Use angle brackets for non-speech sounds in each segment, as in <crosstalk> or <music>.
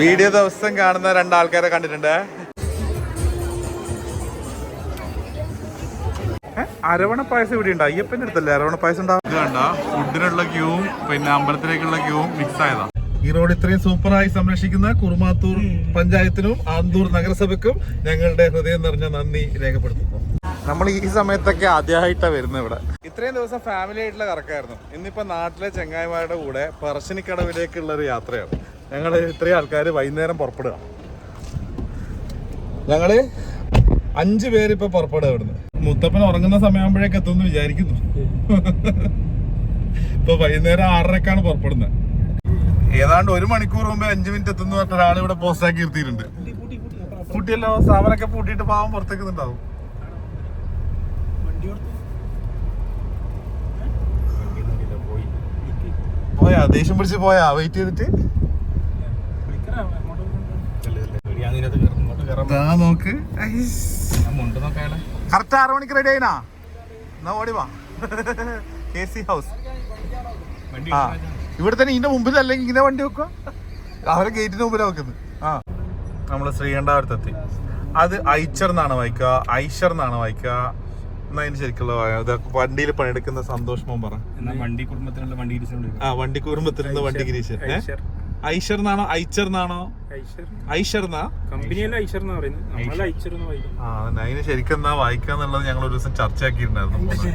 Video ദിവസം കാണുന്ന രണ്ടാൾക്കാരെ കണ്ടിട്ടുണ്ട്. അരവണ പായസം ഇവിടെ ഉണ്ട്? അയ്യപ്പന്റെ അടുത്തല്ലേ അരവണ പായസം ഉണ്ടാവും കണ്ട? ഫുഡിനുള്ള ക്യൂവും പിന്നെ അമ്പലത്തിലേക്കുള്ള ക്യൂവും മിക്സ് ആയതാ. ഈ റോഡ് ഇത്രയും സൂപ്പറായി സംരക്ഷിക്കുന്ന കുറുമാത്തൂർ പഞ്ചായത്തിനും ആന്തൂർ നഗരസഭയ്ക്കും ഞങ്ങളുടെ ഹൃദയം നിറഞ്ഞ നന്ദി രേഖപ്പെടുത്തുന്നു. നമ്മൾ ഈ സമയത്തൊക്കെ ആദ്യമായിട്ടാണ് വരുന്നത് ഇവിടെ. ഇത്രയും ദിവസം ഫാമിലി ആയിട്ടുള്ള കറക്കായിരുന്നു ഇന്നിപ്പോ നാട്ടിലെ ചെങ്ങായിമാരുടെ കൂടെ പറശ്ശിനിക്കടവിലേക്കുള്ള ഒരു യാത്രയാണ്. ഞങ്ങൾ ഇത്രയും ആൾക്കാർ വൈകുന്നേരം പുറപ്പെടുക. ഞങ്ങൾ അഞ്ച് പേര് ഇപ്പൊ പുറപ്പെടുക ഇവിടുന്ന്. മുത്തപ്പൻ ഉറങ്ങുന്ന സമയമാകുമ്പോഴേക്ക് എത്തുമെന്ന് വിചാരിക്കുന്നു. ഇപ്പൊ വൈകുന്നേരം ആറരക്കാണ് പുറപ്പെടുന്നത്. ഏതാണ്ട് ഒരു മണിക്കൂർ മുമ്പേ അഞ്ചു മിനിറ്റ് എത്തുന്ന പറഞ്ഞ ഒരാൾ ഇവിടെ പോസ്റ്റാക്കി നിർത്തിയിട്ടുണ്ട്. പൂട്ടിയല്ലോ സാവനൊക്കെ പൂട്ടിയിട്ട് പാവം പുറത്തേക്കുന്നുണ്ടാവും പോയാ ദേഷ്യം പിടിച്ച് പോയാ വെയിറ്റ് ചെയ്തിട്ട്? നോക്ക്. കറക്റ്റ് ആറ് മണിക്ക് റെഡി ആയിനാ? എന്നാ ഓടി വാ. കെ സി ഹൗസ് ആ. ഇവിടെ തന്നെ ഇതിന്റെ മുമ്പിൽ അല്ലെങ്കിൽ ഇങ്ങനെ വണ്ടി വെക്കുക അവരെ ഗേറ്റിന്റെ മുമ്പിലാണ് വെക്കുന്നത്. ആ. നമ്മൾ ശ്രീകണ്ഠാപുരത്തെത്തി. അത് ഐച്ചർ എന്നാണ് വായിക്കുക. ഐഷർ എന്നാണ് വായിക്കുക. എന്നാ അതിന് ശരിക്കുള്ള വണ്ടിയിൽ പണിയെടുക്കുന്ന സന്തോഷമോ പറ. വണ്ടി കുടുംബത്തിനുള്ള വണ്ടി ആ വണ്ടി കുടുംബത്തിനുള്ള വണ്ടി ഗിരീശൻ? ഐഷർ. എന്നാണോ? ഐച്ചർ എന്നാണോ? ഐഷർ. എന്നാ? കമ്പനിയല്ല ഐഷർ എന്ന് പറയുന്നത്. നമ്മൾ ഐച്ചർ എന്ന് വായിക്കും. ആ. അതിന് ശരിക്കും എന്നാ വായിക്കാന്നുള്ളത് ഞങ്ങൾ ഒരു ദിവസം ചർച്ചയാക്കിയിട്ടുണ്ടായിരുന്നു.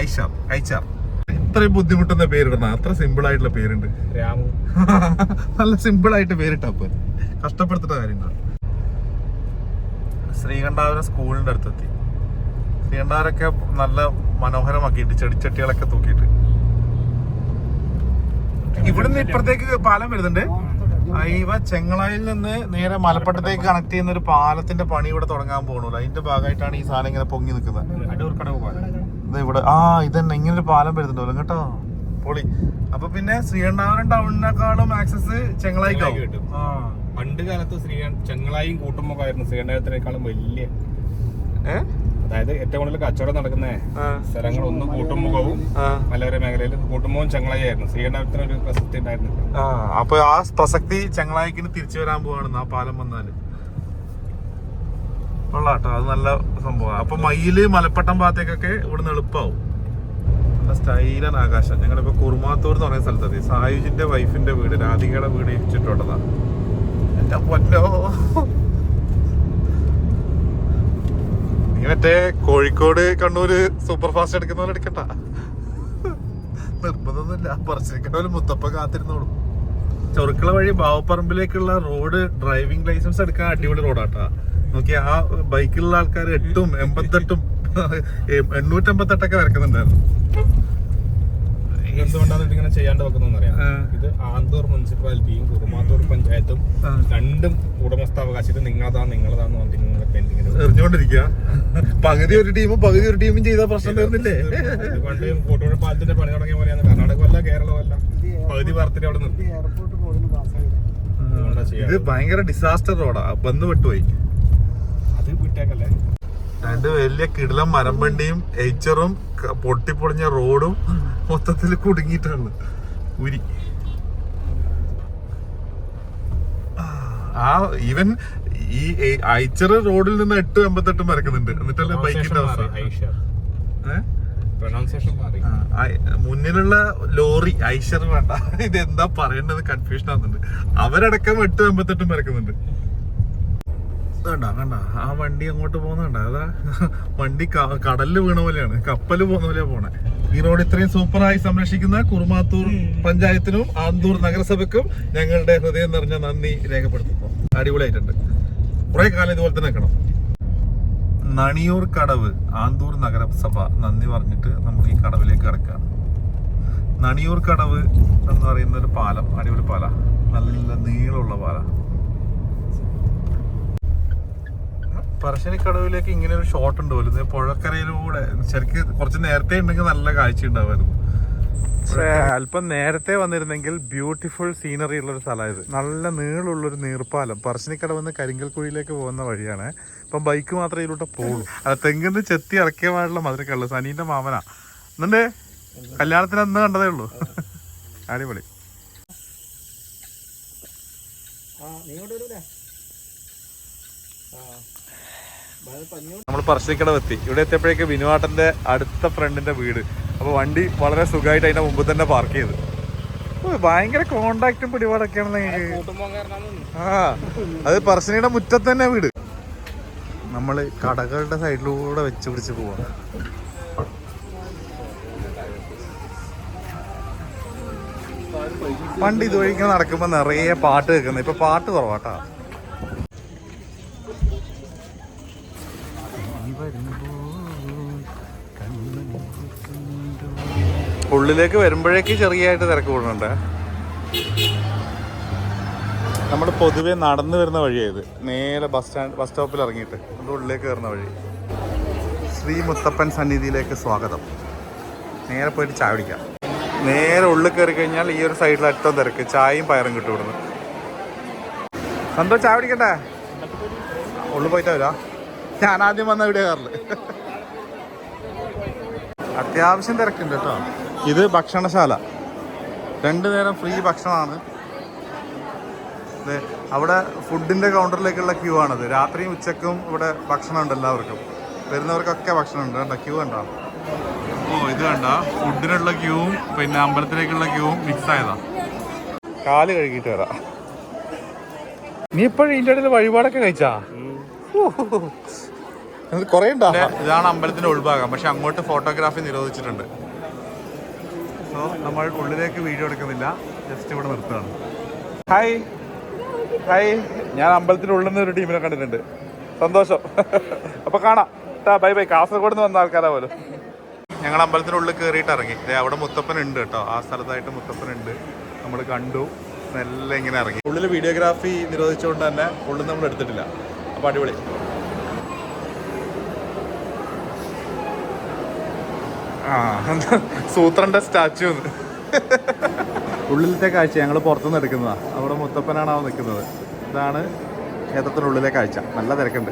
ഐഷർ. ഐച്ചാർ. ഇത്രയും ബുദ്ധിമുട്ടുന്ന പേരിടുന്ന അത്ര സിമ്പിൾ ആയിട്ടുള്ള പേരുണ്ട്. രാമു. <laughs> നല്ല സിമ്പിൾ ആയിട്ട് പേരിട്ടാ പേരിട്ടപ്പോ കഷ്ടപ്പെടുത്തേണ്ട കാര്യമില്ല ശ്രീകണ്ഠാപുരം സ്കൂളിന്റെ അടുത്തെത്തി. ശ്രീകണ്ഠാപുരമൊക്കെ നല്ല മനോഹരമാക്കിയിട്ട് ചെടിച്ചട്ടികളൊക്കെ തൂക്കിയിട്ട്. ഇവിടുന്ന് ഇപ്പുറത്തേക്ക് പാലം വരുന്നുണ്ട്. ഇവ ചെങ്ങളായിൽ നിന്ന് നേരെ മലപ്പട്ടത്തേക്ക് കണക്ട് ചെയ്യുന്ന ഒരു പാലത്തിന്റെ പണി ഇവിടെ തുടങ്ങാൻ പോകണല്ലോ അതിന്റെ ഭാഗമായിട്ടാണ് ഈ സാധനം ഇങ്ങനെ പൊങ്ങി നിൽക്കുന്നത്. ഇവിടെ ആ ഇതന്നെ ഇങ്ങനെ ഒരു പാലം വരുന്നുണ്ടല്ലോ കേട്ടോ. പൊളി. അപ്പൊ പിന്നെ ശ്രീകണ്ഠാപുരം ടൗണിനേക്കാളും ആക്സസ് ചെങ്ങളായിക്കാവും പണ്ട് കാലത്ത് ശ്രീ ചെങ്ങളായും കൂട്ടുമ്പോ ആയിരുന്നു ശ്രീകണ്ഠാപുരത്തിനേക്കാളും വലിയ ഏ? അതായത് ഏറ്റവും കൂടുതൽ കച്ചവടം നടക്കുന്ന സ്ഥലങ്ങൾ ഒന്ന് കൂട്ടുമുഖവും മലയോര മേഖലയിൽ കൂട്ടുമുഖവും ചെങ്ങളായിരുന്നു ശ്രീകണ്ഠത്തിന് ഒരു പ്രസക്തി ഉണ്ടായിരുന്നു ആ അപ്പൊ ആ പ്രസക്തി ചെങ്ങളായിക്കിന് തിരിച്ചു വരാൻ പോവാണ് ആ പാലം വന്നാൽ. കൊള്ളാട്ടോ അത് നല്ല സംഭവം അപ്പൊ മയിൽ മലപ്പട്ടം ഭാഗത്തേക്കൊക്കെ ഇവിടുന്ന് എളുപ്പമാവും നല്ല സ്റ്റൈലാണ് ആകാശം. ഞങ്ങളിപ്പോ കുറുമാത്തൂർ എന്ന് പറയുന്ന സ്ഥലത്തെത്തി. സായുജിന്റെ വൈഫിന്റെ വീട് രാധികയുടെ വീട് ചുറ്റോട്ടതാ എന്റെ പൊന്നോ? നീ മറ്റേ കോഴിക്കോട് കണ്ണൂര് സൂപ്പർ ഫാസ്റ്റ് എടുക്കുന്ന എടുക്കണ്ട. നിർബന്ധമൊന്നുമില്ല. പറശ്ശിനിക്കടവിൽ മുത്തപ്പ കാത്തിരുന്നോളും. ചെറുക്കള വഴി ബാവപ്പറമ്പിലേക്കുള്ള റോഡ് ഡ്രൈവിംഗ് ലൈസൻസ് എടുക്കാൻ അടിപൊളി റോഡാട്ടാ നോക്കി ആ ബൈക്കിലുള്ള ആൾക്കാർ എട്ടും എൺപത്തെട്ടും എണ്ണൂറ്റമ്പത്തെട്ടൊക്കെ വരക്കുന്നുണ്ടായിരുന്നു. എന്തുകൊണ്ടാണ് ഇതിങ്ങനെ ചെയ്യാണ്ട് വെക്കുന്നതെന്ന് അറിയാം ഇത് ആന്തൂർ മുനിസിപ്പാലിറ്റിയും കുറുമാത്തൂർ പഞ്ചായത്തും രണ്ടും ഉടമസ്ഥാവകാശം ഇത് നിങ്ങളതാ നിങ്ങളതാന്ന് പറഞ്ഞിട്ട് നിങ്ങളെ എറിഞ്ഞുകൊണ്ടിരിക്കുക. പകുതി ഒരു ടീമും പകുതി ഒരു ടീമും ചെയ്ത പ്രശ്നം തീർന്നില്ലേ? പണ്ട് കോട്ടൂർ പാലത്തിന്റെ പണി തുടങ്ങിയ പോലെയാണ്. കർണാടകമല്ല കേരളമല്ല പകുതി വാർത്തയിൽ അവിടെ നിർത്തി. ഇത് ഭയങ്കര ഡിസാസ്റ്റർ റോഡാ ബന്ധപ്പെട്ടു പോയി അത് വിട്ടേക്കല്ലേ. രണ്ട് വലിയ കിടിലം മരംവണ്ടിയും എയ്ച്ചറും പൊട്ടിപ്പൊളിഞ്ഞ റോഡും മൊത്തത്തിൽ കുടുങ്ങിയിട്ടാണ്. ഉരി. ആ ഈവൻ ഈ ഐച്ചർ റോഡിൽ നിന്ന് എട്ട് എൺപത്തെട്ടും വരക്കുന്നുണ്ട് എന്നിട്ടല്ലേ ബൈക്കിന്റെ അവസ്ഥ? മുന്നിലുള്ള ലോറി ഐഷർ വേണ്ട. ഇത് എന്താ പറയേണ്ടത്? കൺഫ്യൂഷൻ ആകുന്നുണ്ട് അവരടക്കം എട്ട് എൺപത്തെട്ടും വരക്കുന്നുണ്ട് വേണ്ട വേണ്ട ആ വണ്ടി അങ്ങോട്ട് പോകുന്നുണ്ട അതാ വണ്ടി കടലിൽ വീണ പോലെയാണ്. കപ്പൽ പോകുന്ന പോലെയാ പോണേ. ഈ റോഡ് ഇത്രയും സൂപ്പറായി സംരക്ഷിക്കുന്ന കുറുമാത്തൂർ പഞ്ചായത്തിനും ആന്തൂർ നഗരസഭയ്ക്കും ഞങ്ങളുടെ ഹൃദയം നിറഞ്ഞ നന്ദി രേഖപ്പെടുത്തുന്നു. അടിപൊളിയായിട്ടുണ്ട്. കുറെ കാലം ഇതുപോലെ തന്നെ നിൽക്കണം. നണിയൂർ കടവ് ആന്തൂർ നഗരസഭ നന്ദി പറഞ്ഞിട്ട് നമുക്ക് ഈ കടവിലേക്ക് കിടക്കാം. നണിയൂർ കടവ് എന്ന് പറയുന്ന ഒരു പാലം അടിപൊളി പാല. നല്ല നീളമുള്ള പാല. പറശ്ശിനിക്കടവിലേക്ക് ഇങ്ങനെ ഒരു ഷോട്ട് ഉണ്ട് പോലും. പുഴക്കരയിലൂടെ ശരിക്കും കുറച്ച് നേരത്തെ ഉണ്ടെങ്കിൽ നല്ല കാഴ്ച ഉണ്ടാവുമായിരുന്നു. അല്പം നേരത്തെ വന്നിരുന്നെങ്കിൽ ബ്യൂട്ടിഫുൾ സീനറി ഉള്ള ഒരു സ്ഥലമായത്. നല്ല നീളമുള്ള ഒരു നീർപ്പാലം പറശ്ശിനിക്കടവെന്ന് കരിങ്കൽക്കുഴിയിലേക്ക് പോകുന്ന വഴിയാണ്. ഇപ്പം ബൈക്ക് മാത്രമേ ഇതിലൂടെ പോകുള്ളൂ അത് തെങ്ങിന്ന് ചെത്തി ഇറക്കിയ പാടുള്ള മധുരക്കള്ളു സനീന്റെ മാമനാ. എന്നുണ്ടേ കല്യാണത്തിന് അന്ന് കണ്ടതേ ഉള്ളൂ. അടിപൊളി നമ്മൾ പറശ്ശിക്കടവ് എത്തി ഇവിടെ എത്തിയപ്പോഴേക്ക് വിനുവാട്ടന്റെ അടുത്ത ഫ്രണ്ടിന്റെ വീട്. അപ്പൊ വണ്ടി വളരെ സുഖമായിട്ട് അതിന്റെ മുമ്പ് തന്നെ പാർക്ക് ചെയ്ത്. ഭയങ്കര കോണ്ടാക്റ്റും പിടിപാടൊക്കെയാണ് ആ അത് പറശ്ശിനിയുടെ മുറ്റത്ത് തന്നെ വീട്. നമ്മൾ കടകളുടെ സൈഡിലൂടെ വെച്ച് പിടിച്ച് പോവാ. പണ്ട് ഇതുവഴിക്ക് നടക്കുമ്പോ നിറയെ പാട്ട് കേൾക്കുന്നത് ഇപ്പൊ പാട്ട് കുറവാട്ടാ ഉള്ളിലേക്ക് വരുമ്പോഴേക്ക് ചെറിയായിട്ട് തിരക്ക് കൂടുന്നുണ്ട്. നമ്മൾ പൊതുവെ നടന്നു വരുന്ന വഴിയായത്. നേരെ ബസ് സ്റ്റാൻഡ് ബസ് സ്റ്റോപ്പിൽ ഇറങ്ങിയിട്ട് അത് ഉള്ളിലേക്ക് കയറുന്ന വഴി. ശ്രീ മുത്തപ്പൻ സന്നിധിയിലേക്ക് സ്വാഗതം. നേരെ പോയിട്ട് ചായ പിടിക്കാം നേരെ ഉള്ളിൽ കയറി കഴിഞ്ഞാൽ ഈ ഒരു സൈഡിൽ അറ്റം തിരക്ക്. ചായയും പയറും കിട്ടും ഇവിടുന്ന്. സന്തോഷം ചായ പിടിക്കണ്ടേ ഉള്ളിൽ പോയിട്ടാ വരാ. ഞാൻ ആദ്യം വന്ന ഇവിടെ കയറിൽ അത്യാവശ്യം തിരക്കുണ്ട് കേട്ടോ. ഇത് ഭക്ഷണശാല. രണ്ടു നേരം ഫ്രീ ഭക്ഷണമാണ്. അവിടെ ഫുഡിന്റെ കൗണ്ടറിലേക്കുള്ള ക്യൂ ആണത്. രാത്രിയും ഉച്ചക്കും ഇവിടെ ഭക്ഷണം ഉണ്ട് എല്ലാവർക്കും. വരുന്നവർക്കൊക്കെ ഭക്ഷണം ഉണ്ട് കണ്ട? ക്യൂ കണ്ടോ? ഓ ഇത് കണ്ട? ഫുഡിനുള്ള ക്യൂവും പിന്നെ അമ്പലത്തിലേക്കുള്ള ക്യൂവും മിക്സ് ആയതാ. കാൽ കഴുകിയിട്ട് വരാം. നീ ഇപ്പോഴും ഇതിന്റെ ഇടയിൽ വഴിപാടൊക്കെ കഴിച്ചാ? കൊറേ ഉണ്ടോ ഇതാണ് അമ്പലത്തിന്റെ ഉൾഭാഗം. പക്ഷെ അങ്ങോട്ട് ഫോട്ടോഗ്രാഫി നിരോധിച്ചിട്ടുണ്ട്. സോ നമ്മൾ ഉള്ളിലേക്ക് വീഡിയോ എടുക്കുന്നില്ല. ജസ്റ്റ് ഇവിടെ നിർത്തുകയാണ്. ഹായ് ഹായ് ഞാൻ അമ്പലത്തിനുള്ളിൽ നിന്ന് ഒരു ടീമിനെ കണ്ടിട്ടുണ്ട്. സന്തോഷം. അപ്പൊ കാണാം. ബൈ ബൈ കാസർഗോഡ് നിന്ന് വന്ന ആൾക്കാരാ പോലും. ഞങ്ങൾ അമ്പലത്തിനുള്ളിൽ കയറിയിട്ട് ഇറങ്ങി. അവിടെ മുത്തപ്പൻ ഉണ്ട് കേട്ടോ. ആ സ്ഥലത്തായിട്ട് മുത്തപ്പൻ ഉണ്ട്. നമ്മൾ കണ്ടു. നല്ല ഇങ്ങനെ ഇറങ്ങി. ഉള്ളിൽ വീഡിയോഗ്രാഫി നിരോധിച്ചുകൊണ്ട് തന്നെ ഉള്ളിൽ നമ്മൾ എടുത്തിട്ടില്ല. അപ്പൊ അടിപൊളി. ആ സൂത്രന്റെ സ്റ്റാച്ചു ഉള്ളിലത്തെ കാഴ്ച ഞങ്ങൾ പുറത്തുനിന്ന് എടുക്കുന്നതാ. അവിടെ മുത്തപ്പനാണ് അവ നിൽക്കുന്നത്. ഇതാണ് ക്ഷേത്രത്തിനുള്ളിലെ കാഴ്ച. നല്ല തിരക്കുണ്ട്.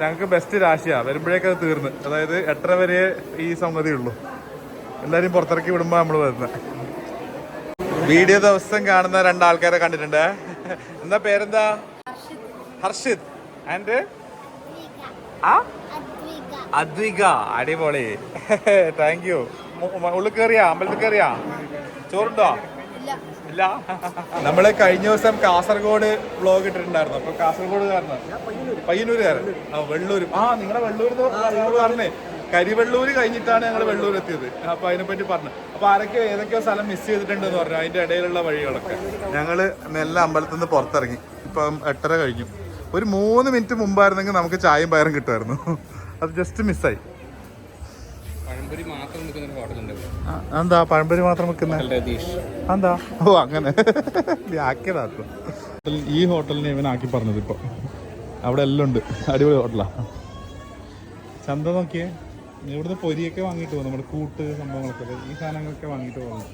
ഞങ്ങൾക്ക് ബെസ്റ്റ് രാശിയാ. വരുമ്പോഴേക്ക് അത് തീർന്ന്. അതായത് എട്ടര വരെ ഈ സംഗതി ഉള്ളൂ. എല്ലാരും പുറത്തിറക്കി വിടുമ്പോ നമ്മൾ വരുന്നത് വീഡിയോ ദിവസം കാണുന്ന രണ്ടാൾക്കാരെ കണ്ടിട്ടുണ്ട്. എന്താ പേരെന്താ? ഹർഷിത്. ആൻഡ് ആ? അദ്വിക അടിപൊളി. <laughs> താങ്ക് യു ഉള്ളിൽ കയറിയാ അമ്പലത്തിൽ കയറിയാ ചോറുണ്ടോ? ഇല്ല. <laughs> നമ്മൾ കഴിഞ്ഞ ദിവസം കാസർഗോഡ് വ്ലോഗ് ഇട്ടിട്ടുണ്ടായിരുന്നു. അപ്പൊ കാസർഗോഡ് കാരണം പയ്യന്നൂരുകാരൻ. ആ വെള്ളൂർ ആ നിങ്ങളെ വെള്ളൂർ പറഞ്ഞേ കരിവെള്ളൂര് കഴിഞ്ഞിട്ടാണ് ഞങ്ങൾ വെള്ളൂർ എത്തിയത്. അപ്പൊ അതിനെപ്പറ്റി പറഞ്ഞു. അപ്പൊ ആരൊക്കെ ഏതൊക്കെയോ സ്ഥലം മിസ് ചെയ്തിട്ടുണ്ട് എന്ന് പറഞ്ഞു. അതിന്റെ ഇടയിലുള്ള വഴികളൊക്കെ. ഞങ്ങൾ മെല്ലെ അമ്പലത്തിൽ നിന്ന് പുറത്തിറങ്ങി. ഇപ്പം എട്ടര കഴിഞ്ഞു. ഒരു മൂന്ന് മിനിറ്റ് മുമ്പായിരുന്നെങ്കിൽ നമുക്ക് ചായയും പയറും കിട്ടുമായിരുന്നു. അത് ജസ്റ്റ് മിസ്സായി. എന്താ പഴംപൊരി മാത്രം വെക്കുന്ന? എന്താ? ഓ അങ്ങനെ. ആക്കിയതാട്ടോ ഈ ഹോട്ടലിനെ ഇവൻ ആക്കി പറഞ്ഞത് ഇപ്പൊ. അവിടെ എല്ലാം ഉണ്ട്. അടിപൊളി ഹോട്ടലാ. ചന്ത നോക്കിയേ. ഇവിടുന്ന് പൊരിയൊക്കെ വാങ്ങിട്ട് പോകും. നമ്മുടെ കൂട്ട് സംഭവങ്ങളൊക്കെ. ഈ സാധനങ്ങളൊക്കെ വാങ്ങിട്ട് പോകുന്നു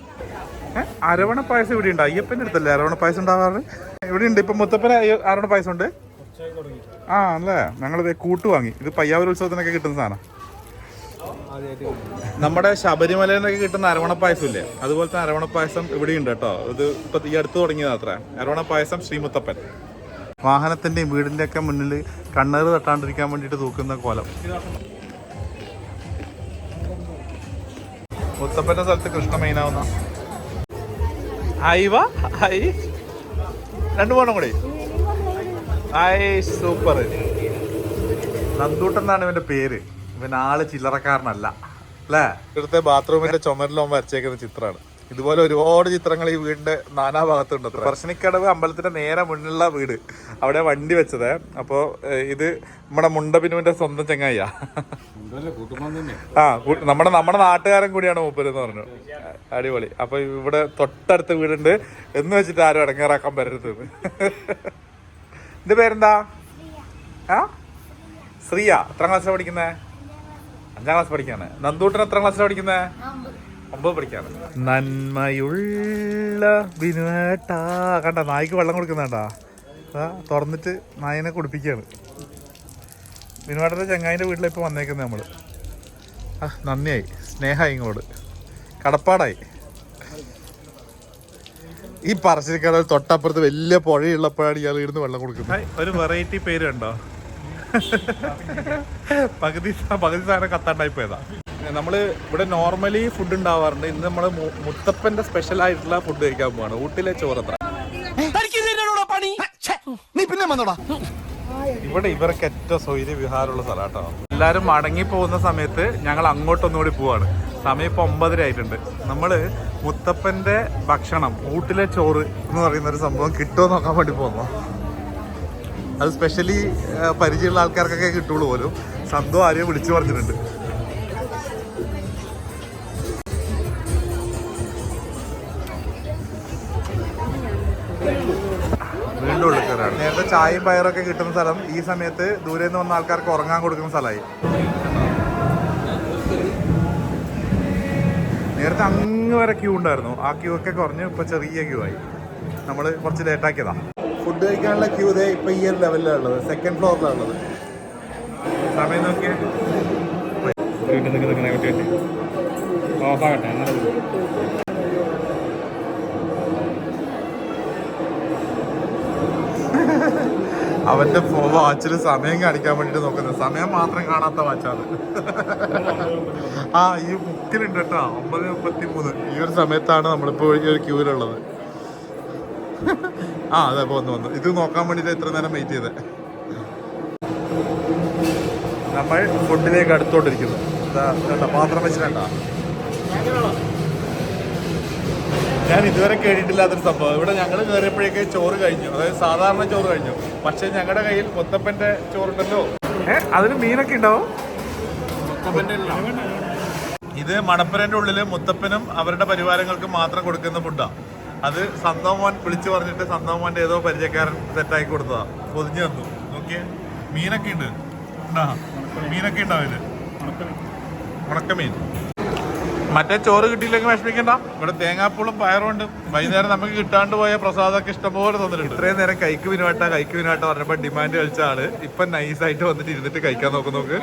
അരവണ പായസം ഇവിടെ ഉണ്ട്? അയ്യപ്പന്റെ അടുത്തല്ലേ അരവണ പായസം ഉണ്ടാവാറ്? ഇവിടെ ഉണ്ട്. ഇപ്പൊ മുത്തപ്പന അരവണ പായസം ഉണ്ട്. ആ അല്ലേ? ഞങ്ങളിത് കൂട്ട് വാങ്ങി. ഇത് പയ്യാവൂർ ഉത്സവത്തിനൊക്കെ കിട്ടുന്ന സാധനം. നമ്മുടെ ശബരിമലയിൽ കിട്ടുന്ന അരവണ പായസം ഇല്ലേ? അതുപോലത്തെ അരവണ പായസം ഇവിടെ ഉണ്ട് കേട്ടോ. ഇത് ഇപ്പൊ ഈ അടുത്ത് തുടങ്ങിയത് അത്ര. അരവണ പായസം ശ്രീമുത്തപ്പൻ. വാഹനത്തിന്റെയും വീടിന്റെ ഒക്കെ മുന്നിൽ കണ്ണേറ് തട്ടാണ്ടിരിക്കാൻ വേണ്ടിട്ട് തൂക്കുന്ന കോലം. മുത്തപ്പന്റെ സ്ഥലത്ത് കൃഷ്ണ മൈനാവുന്ന ഹൈവ ഐ രണ്ടു പോണം കൂടി. സൂപ്പർ. നന്ദൂട്ടൻ എന്നാണ് ഇവന്റെ പേര്. ഇവൻ ആൾ ചില്ലറക്കാരനല്ല. അല്ലേ? ഇവിടുത്തെ ബാത്റൂമിന്റെ ചുമരിലോ വരച്ചേക്കുന്ന ചിത്രമാണ്. ഇതുപോലെ ഒരുപാട് ചിത്രങ്ങൾ ഈ വീടിന്റെ നാനാ ഭാഗത്തുണ്ട് പറശ്ശിനിക്കടവ് അമ്പലത്തിന്റെ നേരെ മുന്നിലുള്ള വീട്. അവിടെ വണ്ടി വെച്ചത്. അപ്പോ ഇത് നമ്മുടെ മുണ്ടബിനുവിന്റെ സ്വന്തം ചെങ്ങായ ആ നമ്മുടെ നമ്മുടെ നാട്ടുകാരൻ കൂടിയാണ് മൂപ്പര് എന്ന് പറഞ്ഞു. അടിപൊളി. അപ്പൊ ഇവിടെ തൊട്ടടുത്ത വീടുണ്ട്. എന്ന് വെച്ചിട്ട് ആരും ഇടങ്ങേറാക്കാൻ വരരുത് എന്റെ പേരെന്താ? ആ? ശ്രീയ. എത്ര ക്ലാസ്സിലാണ് പഠിക്കുന്നത് അഞ്ചാം ക്ലാസ് പഠിക്കാണ്. നന്ദൂട്ടൻ എത്ര ക്ലാസ്സിലാണ് പഠിക്കുന്നത് ഒമ്പത് പഠിക്കാണ്. നന്മയുള്ള ബിനുവേട്ടാ കണ്ട നായ്ക്ക് വെള്ളം കൊടുക്കുന്നേട്ടാ തുറന്നിട്ട് നായനെ കുടിപ്പിക്കുകയാണ് ബിനുവേട്ടന്റെ ചങ്ങായിന്റെ വീട്ടിലാണ് ഇപ്പോൾ വന്നേക്കുന്നത് നമ്മൾ ആ നന്ദിയായി. സ്നേഹമായി ഇങ്ങോട്ട് കടപ്പാടായി. ഈ പറശ്ശിനിക്കടവ് തൊട്ടപ്പുറത്ത് വലിയ പുഴയുള്ളപ്പോഴാണ് ഇയാൾ ഇരുന്ന് വെള്ളം കൊടുക്കുന്നത്. ഒരു വെറൈറ്റി പേര് കണ്ടോ? പകുതി പകുതി സാധനം കത്താണ്ടായി പോയതാ. നമ്മൾ ഇവിടെ നോർമലി ഫുഡ് ഉണ്ടാവാറുണ്ട്. ഇന്ന് നമ്മൾ മുത്തപ്പന്റെ സ്പെഷ്യൽ ആയിട്ടുള്ള ഫുഡ് കഴിക്കാൻ പോവാണ്. ഊട്ടിലെ ചോറത്ര. ഇവിടെ ഇവർക്ക് ഏറ്റവും സൗകര്യ വിഹാരമുള്ള സ്ഥലമാട്ടോ എല്ലാരും മടങ്ങി പോകുന്ന സമയത്ത് ഞങ്ങൾ അങ്ങോട്ടൊന്നുകൂടി പോവാണ്. സമയം ഇപ്പൊ ഒമ്പതര ആയിട്ടുണ്ട്. നമ്മൾ മുത്തപ്പന്റെ ഭക്ഷണം ഊട്ടിലെ ചോറ് എന്ന് പറയുന്ന ഒരു സംഭവം കിട്ടുമോ നോക്കാൻ വേണ്ടി പോകുന്നു അത് സ്പെഷ്യലി പരിചയമുള്ള ആൾക്കാർക്കൊക്കെ കിട്ടുള്ളൂ പോലും. സന്തോ ആരെയും വിളിച്ചു പറഞ്ഞിട്ടുണ്ട്. നേരത്തെ ചായയും പയറൊക്കെ കിട്ടുന്ന സ്ഥലം ഈ സമയത്ത് ദൂരെ നിന്ന് വന്ന ആൾക്കാർക്ക് ഉറങ്ങാൻ കൊടുക്കുന്ന സ്ഥലമായി. നേരത്തെ അങ്ങ് വരെ ക്യൂ ഉണ്ടായിരുന്നു. ആ ക്യൂ ഒക്കെ കുറഞ്ഞ് ഇപ്പൊ ചെറിയ ക്യൂ ആയി. നമ്മൾ കുറച്ച് ലേറ്റ് ആക്കിയതാ. ഫുഡ് കഴിക്കാനുള്ള ക്യൂ ഇതേ ഇപ്പൊ ഈ ഒരു ലെവലിലാണ് ഉള്ളത്. സെക്കൻഡ് ഫ്ലോറിലാണ് ഉള്ളത്. സമയം നോക്കിയാൽ വീട്ടിൽ നിൽക്കുന്ന പറ്റി ഓഫാകട്ടെ അങ്ങനെ അവന്റെ വാച്ചിൽ സമയം കാണിക്കാൻ വേണ്ടിട്ട് നോക്കുന്നത് സമയം മാത്രം കാണാത്ത വാച്ചാണ് ആ ഈ മുക്കിലുണ്ട് കേട്ടോ. ഒമ്പത് മുപ്പത്തി മൂന്ന് ഈ ഒരു സമയത്താണ് നമ്മളിപ്പോ ഈ ഒരു ക്യൂവിലുള്ളത്. ആ അതെ വന്നു വന്നു. ഇത് നോക്കാൻ വേണ്ടിട്ട് ഇത്ര നേരം വെയിറ്റ് ചെയ്തേ. നമ്മൾ ഫുഡിലേക്ക് കണ്ടോ പാത്രം വെച്ചിട്ടുണ്ടോ ഞാൻ ഇതുവരെ കേട്ടിട്ടില്ലാത്തൊരു സംഭവം. ഇവിടെ ഞങ്ങൾ കയറിയപ്പോഴേക്ക് ചോറ് കഴിഞ്ഞു. അതായത് സാധാരണ ചോറ് കഴിഞ്ഞു. പക്ഷെ ഞങ്ങളുടെ കയ്യിൽ മുത്തപ്പന്റെ ചോറുണ്ടല്ലോ. അതിന് മീനൊക്കെ ഉണ്ടാവും? ഇത് മണപ്പുരന്റെ ഉള്ളിൽ മുത്തപ്പനും അവരുടെ പരിവാരങ്ങൾക്ക് മാത്രം കൊടുക്കുന്ന ഫുഡാ. അത് സന്തോമോൻ വിളിച്ചു പറഞ്ഞിട്ട് സന്തോമോന്റെ ഏതോ പരിചയക്കാരൻ സെറ്റാക്കി കൊടുത്തതാ. പൊതിഞ്ഞു തന്നു. നോക്കിയേ. മീനൊക്കെ ഉണ്ട്. ഉണ്ടോ? മീനൊക്കെ ഉണ്ടാവില്ല ഉണക്കമീൻ. മറ്റേ ചോറ് കിട്ടിയില്ലെങ്കിൽ വിഷമിക്കണ്ട. ഇവിടെ തേങ്ങാപ്പൂളും പയറും ഉണ്ട്. വൈകുന്നേരം നമുക്ക് കിട്ടാണ്ട് പോയ പ്രസാദമൊക്കെ ഇഷ്ടംപോലെ തന്നിട്ടുണ്ട്. ഇത്രയും നേരം കൈക്ക് വിനുവാട്ട കൈക്ക് വിനുവാട്ട പറഞ്ഞപ്പോ ഡിമാൻഡ് കളിച്ച ആൾ ഇപ്പൊ നൈസായിട്ട് വന്നിട്ട് ഇരുന്നിട്ട് കഴിക്കാൻ നോക്കുന്നു നോക്ക്.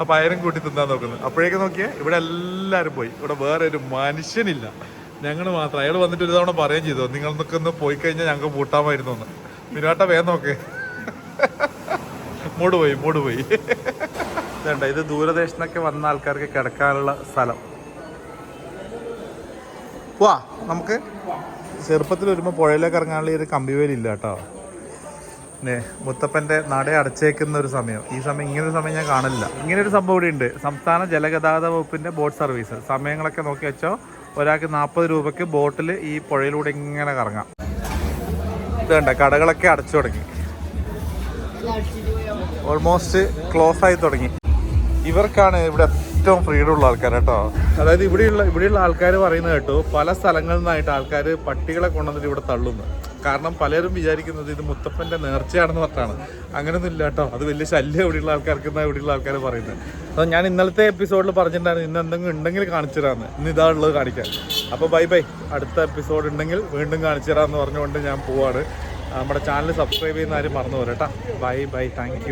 ആ പയറും കൂട്ടി തിന്നാൻ നോക്കുന്നു. അപ്പോഴേക്കും നോക്കിയേ ഇവിടെ എല്ലാരും പോയി. ഇവിടെ വേറെ ഒരു മനുഷ്യനില്ല. ഞങ്ങൾ മാത്രം. അയാൾ വന്നിട്ട് ഒരു തവണ പറയുകയും ചെയ്തു. നിങ്ങൾ ഒന്ന് പോയി കഴിഞ്ഞാൽ ഞങ്ങൾക്ക് പൂട്ടാമായിരുന്നു എന്ന്. വിനുവാട്ട വേഗം നോക്ക്. മൂട് പോയി മൂട് പോയി ഇതേണ്ട ഇത് ദൂരദേശത്തൊക്കെ വന്ന ആൾക്കാർക്ക് കിടക്കാനുള്ള സ്ഥലം. വാ നമുക്ക് ചെറുപ്പത്തിൽ വരുമ്പോൾ പുഴയിലേക്ക് ഇറങ്ങാനുള്ള ഒരു കമ്പിവേലില്ല കേട്ടോ. അല്ലേ മുത്തപ്പന്റെ നട അടച്ചേക്കുന്ന ഒരു സമയം. ഈ സമയം ഇങ്ങനെ സമയം ഞാൻ കാണില്ല. ഒരു സംഭവം ഇവിടെ ഉണ്ട്. സംസ്ഥാന ജലഗതാഗത വകുപ്പിന്റെ ബോട്ട് സർവീസ്. സമയങ്ങളൊക്കെ നോക്കി വെച്ചോ ഒരാൾക്ക് നാൽപ്പത് രൂപയ്ക്ക് ബോട്ടിൽ ഈ പുഴയിലൂടെ ഇങ്ങനെ കറങ്ങാം. ഇത് കണ്ട കടകളൊക്കെ അടച്ചു തുടങ്ങി. ഓൾമോസ്റ്റ് ക്ലോസ് ആയി തുടങ്ങി. ഇവർക്കാണ് ഇവിടെ ഏറ്റവും ഫ്രീഡം ഉള്ള ആൾക്കാർ കേട്ടോ അതായത് ഇവിടെയുള്ള ഇവിടെയുള്ള ആൾക്കാർ പറയുന്നത് കേട്ടോ പല സ്ഥലങ്ങളിൽ നിന്നായിട്ട് ആൾക്കാർ പട്ടികളെ കൊണ്ടുവന്നിട്ട് ഇവിടെ തള്ളുന്നു. കാരണം പലരും വിചാരിക്കുന്നത് ഇത് മുത്തപ്പന്റെ നേർച്ചയാണെന്ന് പറഞ്ഞാണ് അങ്ങനെയൊന്നും ഇല്ല കേട്ടോ അത് വലിയ ശല്യം ഇവിടെയുള്ള ആൾക്കാർക്ക് എന്നാ ഇവിടെയുള്ള ആൾക്കാർ പറയുന്നത്. അപ്പോൾ ഞാൻ ഇന്നലത്തെ എപ്പിസോഡിൽ പറഞ്ഞിട്ടുണ്ടായിരുന്നു ഇന്ന് എന്തെങ്കിലും ഉണ്ടെങ്കിൽ കാണിച്ചു തരാമെന്ന് ഇന്ന് ഇതാ ഉള്ളത് കാണിക്കാൻ. അപ്പോൾ ബൈ ബൈ അടുത്ത എപ്പിസോഡ് ഉണ്ടെങ്കിൽ വീണ്ടും കാണിച്ചു തരാമെന്ന് പറഞ്ഞുകൊണ്ട് ഞാൻ പോവാണ്. നമ്മുടെ ചാനൽ സബ്സ്ക്രൈബ് ചെയ്യുന്ന ആരും മറന്നു പോരട്ടാ ബൈ ബൈ താങ്ക്